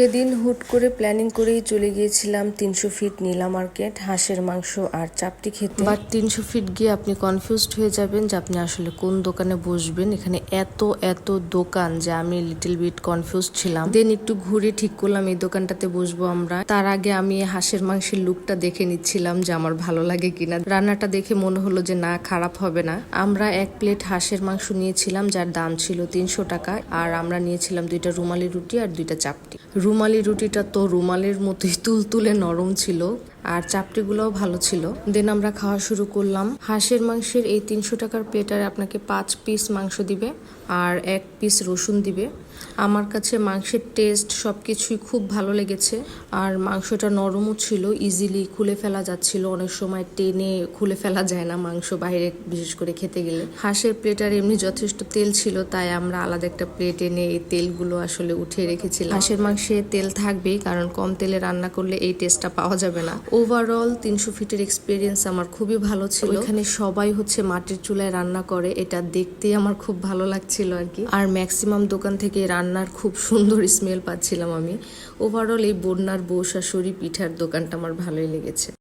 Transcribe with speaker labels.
Speaker 1: সেদিন হুট করে প্ল্যানিং করেই চলে গিয়েছিলাম তিনশো ফিট নীলা মার্কেট হাঁসের মাংস আর চাপটি খেতে। বাট তিনশো ফিট গিয়ে আপনি কনফিউজড হয়ে যাবেন যে আপনি আসলে কোন দোকানে বসবেন। এখানে এত এত দোকান যে আমি লিটল বিট কনফিউজ ছিলাম। দেন একটু ঘুরে ঠিক করলাম, এই দোকানটাতে বসবো আমরা। তার আগে আমি হাঁসের মাংসের লুকটা দেখে নিচ্ছিলাম যে আমার ভালো লাগে কিনা। রান্নাটা দেখে মনে হলো যে না, খারাপ হবে না। আমরা এক প্লেট হাঁসের মাংস নিয়েছিলাম, যার দাম ছিল তিনশো টাকা। আর আমরা নিয়েছিলাম দুইটা রুমালি রুটি আর দুইটা চাপটি। রুমালি রুটিটা তো রুমালের মতোই তুলতুলে নরম ছিল, আর চাপটিগুলোও ভালো ছিল। দেন আমরা খাওয়া শুরু করলাম। হাঁসের মাংসের এই তিনশো টাকার প্লেটারে আপনাকে পাঁচ পিস মাংস দিবে, আর এক পিস রসুন দিবে। আমার কাছে মাংসের টেস্ট সব কিছুই খুব ভালো লেগেছে। আর মাংসটা নরমও ছিল ইজিলি খুলে ফেলা যাচ্ছিল। অনেক সময় টেনে খুলে ফেলা যায় না মাংস বাইরে, বিশেষ করে খেতে গেলে। হাঁসের প্লেটার এমনি যথেষ্ট তেল ছিল, তাই আমরা আলাদা একটা প্লেট এনে এই তেলগুলো আসলে উঠিয়ে রেখেছিলাম। হাঁসের মাংসে তেল থাকবেই, কারণ কম তেলে রান্না করলে এই টেস্টটা পাওয়া যাবে না। ওভারঅল তিনশো ফিটের এক্সপিরিয়েন্স আমার খুবই ভালো ছিল। এখানে সবাই হচ্ছে মাটির চুলায় রান্না করে, এটা দেখতেই আমার খুব ভালো লাগছিল আর কি। আর ম্যাক্সিমাম দোকান থেকে রান্নার খুব সুন্দর স্মেল পাচ্ছিলাম আমি। ওভারঅল এই বন্যার বউ শাশুড়ি পিঠার দোকানটা আমার ভালোই লেগেছে।